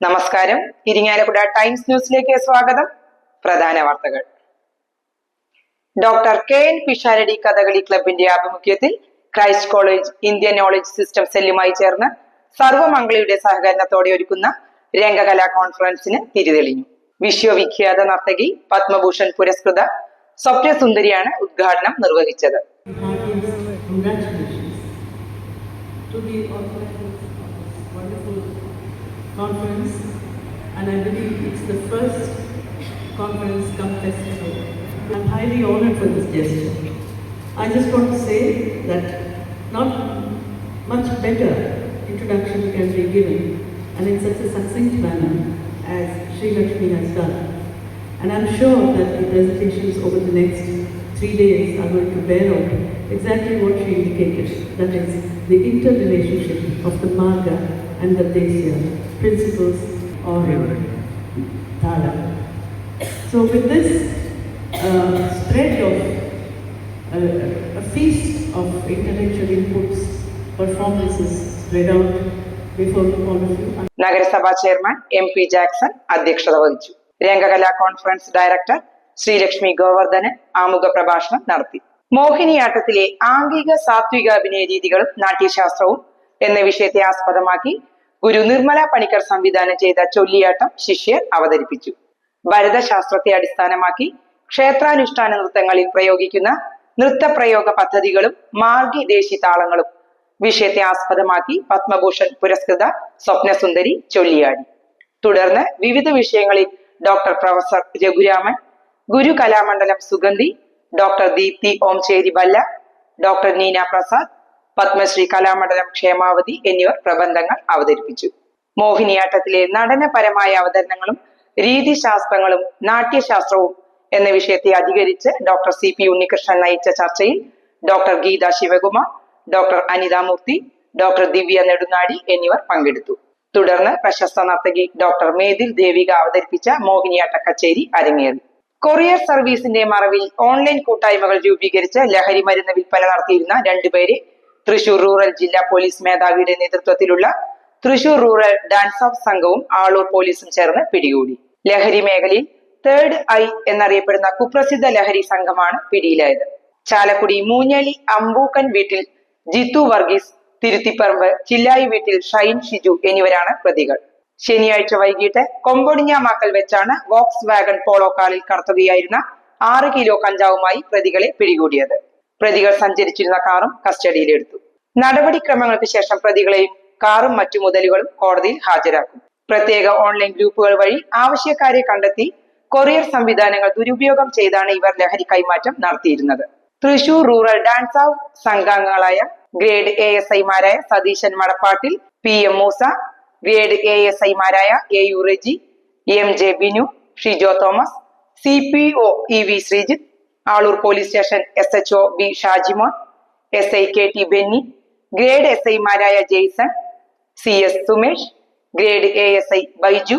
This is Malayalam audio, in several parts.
നമസ്കാരം. ഇരിങ്ങാലക്കുട ടൈംസ് ന്യൂസിലേക്ക് സ്വാഗതം. പ്രധാന വാർത്തകൾ. Doctor K N Pisharody Kathakali ക്ലബിന്റെ ആഭിമുഖ്യത്തിൽ Christ college Indian knowledge system സെല്ലുമായി ചേർന്ന് സർവമംഗളിയുടെ സഹകരണത്തോടെ ഒരുക്കുന്ന രംഗകലാ കോൺഫറൻസിന് തിരിതെളിഞ്ഞു. വിശ്വവിഖ്യാത നർത്തകി പത്മഭൂഷൺ പുരസ്കൃത സ്വപ്നസുന്ദരിയാണ് ഉദ്ഘാടനം നിർവഹിച്ചത്. Conference, and I believe it's the first conference come festival. I'm highly honored for this gesture. I just want to say that not much better introduction can be given, and in such a succinct manner as Sri Lakshmi has done. And I'm sure that the presentations over the next three days are going to bear out exactly what she indicated. That is the interrelationship of the Marga and the Desya principles or Thala. So with this uh, spread of uh, a feast of intellectual inputs, performances spread out. നഗരസഭാ ചെയർമാൻ എം പി ജാക്സൺ അധ്യക്ഷത വഹിച്ചു രംഗകലാ കോൺഫറൻസ് ഡയറക്ടർ ശ്രീലക്ഷ്മി ഗോവർദ്ധനൻ ആമുഖ പ്രഭാഷണം നടത്തി മോഹിനിയാട്ടത്തിലെ ആംഗിക സാത്വിക അഭിനയ രീതികളും നാട്യശാസ്ത്രവും എന്ന വിഷയത്തെ ആസ്പദമാക്കി ഗുരു നിർമ്മല പണിക്കർ സംവിധാനം ചെയ്ത ചൊല്ലിയാട്ടം ശിഷ്യർ അവതരിപ്പിച്ചു. ഭരതശാസ്ത്രത്തെ അടിസ്ഥാനമാക്കി ക്ഷേത്രാനുഷ്ഠാന നൃത്തങ്ങളിൽ പ്രയോഗിക്കുന്ന നൃത്തപ്രയോഗ പദ്ധതികളും മാർഗിദേശി താളങ്ങളും വിഷയത്തെ ആസ്പദമാക്കി പത്മഭൂഷൺ പുരസ്കൃത സ്വപ്നസുന്ദരി ചൊല്ലിയാടി. തുടർന്ന് വിവിധ വിഷയങ്ങളിൽ doctor professor Raghuraman Guru Kalamandalam Sugandhi doctor Deepthi Omchery Bhalla doctor Neena Prasad Padmashri Kalamandalam Kshemavathy എന്നിവർ പ്രബന്ധങ്ങൾ അവതരിപ്പിച്ചു. മോഹിനിയാട്ടത്തിലെ നടനപരമായ അവതരണങ്ങളും രീതിശാസ്ത്രങ്ങളും നാട്യശാസ്ത്രവും എന്ന വിഷയത്തെ അധികരിച്ച് ഡോക്ടർ സി പി ഉണ്ണികൃഷ്ണൻ നയിച്ച ചർച്ചയിൽ doctor Geetha Sivakumar doctor Anithamurthy doctor Divya Nedunadi എന്നിവർ പങ്കെടുത്തു. തുടർന്ന് പ്രശസ്ത നർത്തകി ഡോക്ടർ മേതിൽ ദേവിക അവതരിപ്പിച്ച മോഹിനിയാട്ട കച്ചേരി അരങ്ങേറി. കൊറിയർ സർവീസിന്റെ മറവിൽ ഓൺലൈൻ കൂട്ടായ്മകൾ രൂപീകരിച്ച് ലഹരി മരുന്ന് വിൽപ്പന നടത്തിയിരുന്ന രണ്ടുപേരെ തൃശൂർ റൂറൽ ജില്ലാ പോലീസ് മേധാവിയുടെ നേതൃത്വത്തിലുള്ള തൃശൂർ റൂറൽ ഡാൻസ് ഓഫ് സംഘവും ആളൂർ പോലീസും ചേർന്ന് പിടികൂടി. ലഹരി മേഖലയിൽ തേർഡ് ഐ എന്നറിയപ്പെടുന്ന കുപ്രസിദ്ധ ലഹരി സംഘമാണ് പിടിയിലായത്. ചാലക്കുടി മൂഞ്ഞലി അമ്പൂക്കൻ വീട്ടിൽ ജിത്തു വർഗീസ് തിരുത്തിപ്പറമ്പ് ചില്ലായി വീട്ടിൽ ഷൈൻ ഷിജു എന്നിവരാണ് പ്രതികൾ. ശനിയാഴ്ച വൈകിട്ട് കൊമ്പൊടിഞ്ഞ മാക്കൽ വെച്ചാണ് വോക്സ് വാഗൺ പോളോ കാറിൽ കടത്തുകയായിരുന്ന ആറ് കിലോ കഞ്ചാവുമായി പ്രതികളെ പിടികൂടിയത്. പ്രതികൾ സഞ്ചരിച്ചിരുന്ന കാറും കസ്റ്റഡിയിലെടുത്തു. നടപടിക്രമങ്ങൾക്ക് ശേഷം പ്രതികളെയും കാറും മറ്റു മുതലുകളും കോടതിയിൽ ഹാജരാക്കും. പ്രത്യേക ഓൺലൈൻ ഗ്രൂപ്പുകൾ വഴി ആവശ്യക്കാരെ കണ്ടെത്തി കൊറിയർ സംവിധാനങ്ങൾ ദുരുപയോഗം ചെയ്താണ് ഇവർ ലഹരി കൈമാറ്റം നടത്തിയിരുന്നത്. തൃശൂർ റൂറൽ ഡാൻസ് ഓഫ് സംഘാംഗങ്ങളായ ഗ്രേഡ് എ എസ് ഐമാരായ Satheesan Madappattil P M Moosa grade A S ഐമാരായ A U Reji M J Binu Shijo Thomas C P O E V Sreejith Aloor police station S H O B Shajimon S I K T Benny grade S ഐമാരായ Jaison C S Sumesh grade A S I Baiju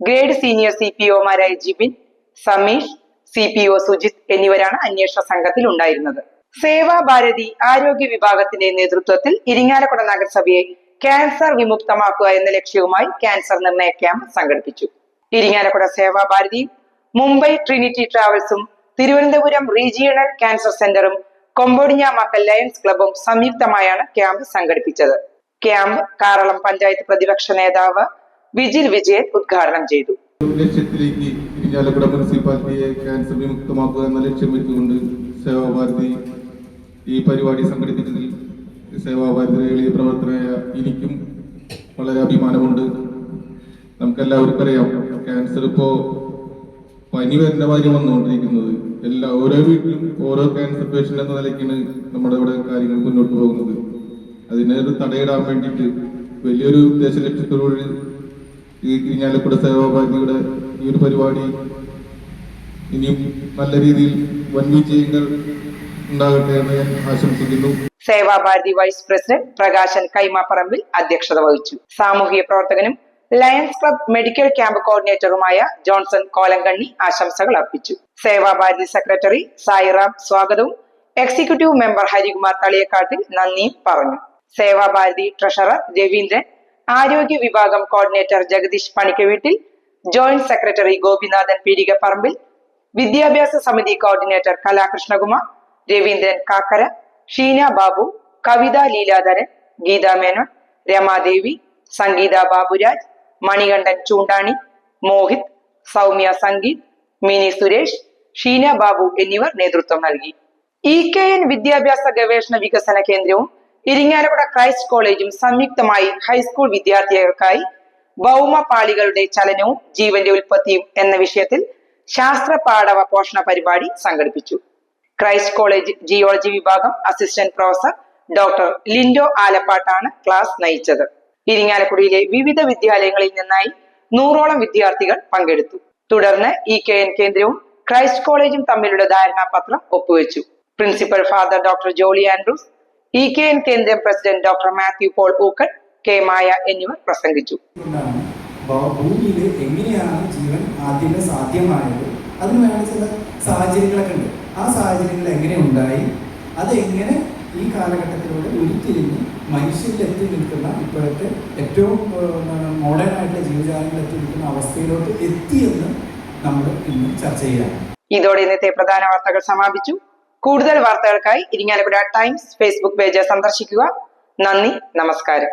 grade senior C P ഒമാരായ Jibin Sameesh C P O Sujith എന്നിവരാണ് അന്വേഷണ സംഘത്തിൽ ഉണ്ടായിരുന്നത്. സേവാഭാരതി ആരോഗ്യ വിഭാഗത്തിന്റെ നേതൃത്വത്തിൽ ഇരിങ്ങാലക്കുട നഗരസഭയെ ക്യാൻസർ വിമുക്തമാക്കുക എന്ന ലക്ഷ്യവുമായി ക്യാൻസർ നിർണയ ക്യാമ്പ് സംഘടിപ്പിച്ചു. ഇരിങ്ങാലക്കുട സേവാഭാരതിയും മുംബൈ ട്രിനിറ്റി ട്രാവൽസും തിരുവനന്തപുരം റീജിയണൽ ക്യാൻസർ സെന്ററും കൊമ്പോടിഞ്ഞ മക്കൽ ലയൺസ് ക്ലബും സംയുക്തമായാണ് ക്യാമ്പ് സംഘടിപ്പിച്ചത്. ക്യാമ്പ് കാറളം പഞ്ചായത്ത് പ്രതിപക്ഷ നേതാവ് വിജിൽ വിജയൻ ഉദ്ഘാടനം ചെയ്തു. ലക്ഷ്യത്തിലേക്ക് ഇരിഞ്ഞാലക്കുട മുനിസിപ്പാലിറ്റിയെ ക്യാൻസർ വിമുക്തമാക്കുക എന്ന ലക്ഷ്യം വെച്ചുകൊണ്ട് സേവാഭാരതി ഈ പരിപാടി സംഘടിപ്പിച്ചതിൽ സേവാഭാരതിയുടെ എളിയ പ്രവർത്തനമായ എനിക്കും വളരെ അഭിമാനമുണ്ട്. നമുക്കെല്ലാവർക്കും അറിയാം ക്യാൻസർ ഇപ്പോ പനി വരുന്ന മാതിരി വന്നുകൊണ്ടിരിക്കുന്നത്. എല്ലാ ഓരോ വീട്ടിലും ഓരോ ക്യാൻസർ പേഷ്യന്റ് എന്ന നിലയ്ക്കാണ് നമ്മുടെ ഇവിടെ കാര്യങ്ങൾ മുന്നോട്ട് പോകുന്നത്. അതിനെ ഒരു തടയിടാൻ വേണ്ടിയിട്ട് വലിയൊരു ഉദ്ദേശ ലക്ഷ്യത്തോടുകൂടി ഈ ഇരിഞ്ഞാലക്കുട സേവാഭാരതിയുടെ ഈ ഒരു പരിപാടി ഇനിയും നല്ല രീതിയിൽ വൻ വിജയങ്ങൾ ഉണ്ടാകട്ടെ എന്ന് ഞാൻ ആശംസിക്കുന്നു. സേവാഭാരതി വൈസ് പ്രസിഡന്റ് പ്രകാശൻ കൈമാപ്പറമ്പിൽ അധ്യക്ഷത വഹിച്ചു. സാമൂഹിക പ്രവർത്തകനും ലയൺസ് ക്ലബ് മെഡിക്കൽ ക്യാമ്പ് കോർഡിനേറ്ററുമായ ജോൺസൺ കോലങ്കണ്ണി ആശംസകൾ അർപ്പിച്ചു. സേവാഭാരതി സെക്രട്ടറി സായിറാം സ്വാഗതവും എക്സിക്യൂട്ടീവ് മെമ്പർ ഹരികുമാർ തളിയക്കാട്ടിൽ നന്ദിയും പറഞ്ഞു. സേവാഭാരതി ട്രഷറർ രവീന്ദ്രൻ ആരോഗ്യ വിഭാഗം coordinator Jagadeesh Panikkaveettil joint secretary Gopinathan Peerikapparambil വിദ്യാഭ്യാസ സമിതി കോർഡിനേറ്റർ കലാകൃഷ്ണകുമാർ രവീന്ദ്രൻ കാക്കര ഷീന ബാബു കവിത ലീലാധരൻ ഗീതാ മേനോൻ രമാദേവി സംഗീത ബാബുരാജ് മണികണ്ഠൻ ചൂണ്ടാണി മോഹിത് സൗമ്യ സംഗീത് മിനി സുരേഷ് ഷീന ബാബു എന്നിവർ നേതൃത്വം നൽകി. ഇ കെ എൻ വിദ്യാഭ്യാസ ഗവേഷണ വികസന കേന്ദ്രവും ഇരിങ്ങാലക്കുട ക്രൈസ്റ്റ് കോളേജും സംയുക്തമായി ഹൈസ്കൂൾ വിദ്യാർത്ഥികൾക്കായി ഭൗമ പാളികളുടെ ചലനവും ജീവന്റെ ഉൽപ്പത്തിയും എന്ന വിഷയത്തിൽ ശാസ്ത്ര പാഠവ പോഷണ പരിപാടി സംഘടിപ്പിച്ചു. ക്രൈസ്റ്റ് കോളേജ് ജിയോളജി വിഭാഗം അസിസ്റ്റന്റ് പ്രൊഫസർ ഡോക്ടർ ലിൻഡോ ആലപ്പാട്ടാണ് ക്ലാസ് നയിച്ചത്. ഇരിങ്ങാലക്കുടിയിലെ വിവിധ വിദ്യാലയങ്ങളിൽ നിന്നായി നൂറോളം വിദ്യാർത്ഥികൾ പങ്കെടുത്തു. തുടർന്ന് ഇ കെ എൻ കേന്ദ്രവും ക്രൈസ്റ്റ് കോളേജും തമ്മിലുള്ള ധാരണാപത്രം ഒപ്പുവെച്ചു. Principal father doctor Jolly Andrews E K N കേന്ദ്രം president doctor Mathew Paul Pookkan K Maya എന്നിവർ പ്രസംഗിച്ചു. എങ്ങനെയാണ് ജീവൻ ആദ്യമേ സാധ്യമായത്? അതിന് വേണ്ട ചില സാഹചര്യങ്ങളൊക്കെ ഉണ്ട്. ആ സാഹചര്യങ്ങൾ എങ്ങനെ ഉണ്ടായി? അതെങ്ങനെ ഈ കാലഘട്ടത്തിലൂടെ ഉരുത്തിരിഞ്ഞ് മനുഷ്യരിൽ എത്തി നിൽക്കുന്ന ഇപ്പോഴത്തെ ഏറ്റവും മോഡേൺ ആയിട്ടുള്ള ജീവജാലങ്ങളിൽ എത്തി നിൽക്കുന്ന അവസ്ഥയിലോട്ട് എത്തിയെന്ന് നമ്മൾ ഇന്ന് ചർച്ച ചെയ്യാം ഇതോടെ ഇന്നത്തെ പ്രധാന വാർത്തകൾ സമാപിച്ചു. കൂടുതൽ വാർത്തകൾക്കായി ഇരിങ്ങാലക്കുട ടൈംസ് ഫേസ്ബുക്ക് പേജ് സന്ദർശിക്കുക. നന്ദി നമസ്കാരം.